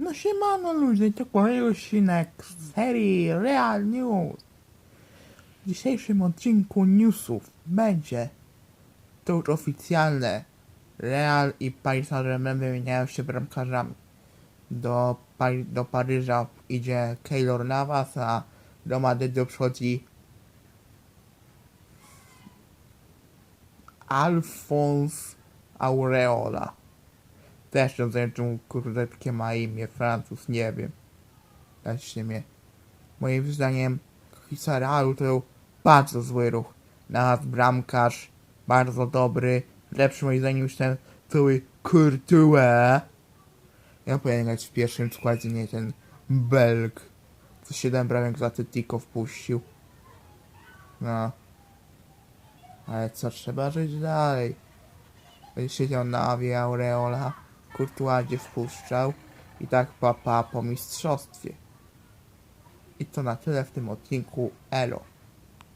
No siemano ludzie, to kolejny odcinek z serii Real News. W dzisiejszym odcinku newsów będzie to już oficjalne. Real i Paris Saint-Germain wymieniają się bramkarzami. Do, Pari- do Paryża idzie Keylor Navas, a do Madrytu przychodzi Alphonse Aureola. Też wiem, czemu kurde takie ma imię, Francuz, nie wiem. Dajcie mnie. Moim zdaniem Hisa Realu to był bardzo zły ruch. Nawet bramkarz, bardzo dobry, lepszy moim zdaniem niż ten cały Courtois. Ja powinien grać w pierwszym składzie, nie ten Belg, co 7 bramek z Atletico wpuścił. No. Ale co, trzeba żyć dalej. Będzie siedział na awie Aureola, Kurtuadzie wpuszczał i tak papa po mistrzostwie. I to na tyle w tym odcinku. Elo.